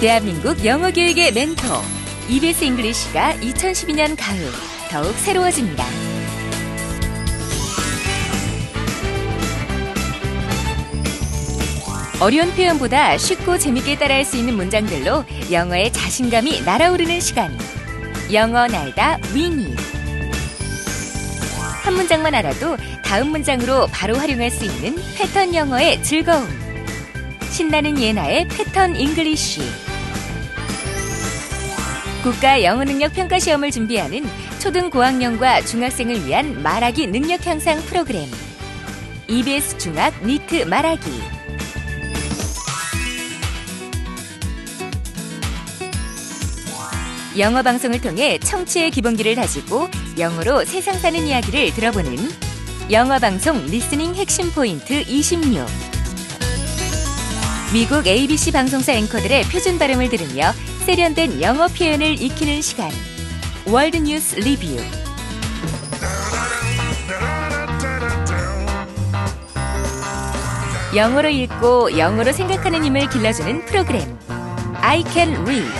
대한민국 영어 교육의 멘토 EBS 잉글리시가 2012년 가을 더욱 새로워집니다. 어려운 표현보다 쉽고 재밌게 따라할 수 있는 문장들로 영어의 자신감이 날아오르는 시간. 영어 날다 위니. 한 문장만 알아도 다음 문장으로 바로 활용할 수 있는 패턴 영어의 즐거움. 신나는 예나의 패턴 잉글리쉬. 국가 영어 능력 평가 시험을 준비하는 초등 고학년과 중학생을 위한 말하기 능력 향상 프로그램. EBS 중학 니트 말하기. 영어 방송을 통해 청취의 기본기를 다지고 영어로 세상 사는 이야기를 들어보는 영어 방송 리스닝 핵심 포인트 26. 미국 ABC 방송사 앵커들의 표준 발음을 들으며 세련된 영어 표현을 익히는 시간. 월드 뉴스 리뷰. 영어로 읽고 영어로 생각하는 힘을 길러주는 프로그램. I can read.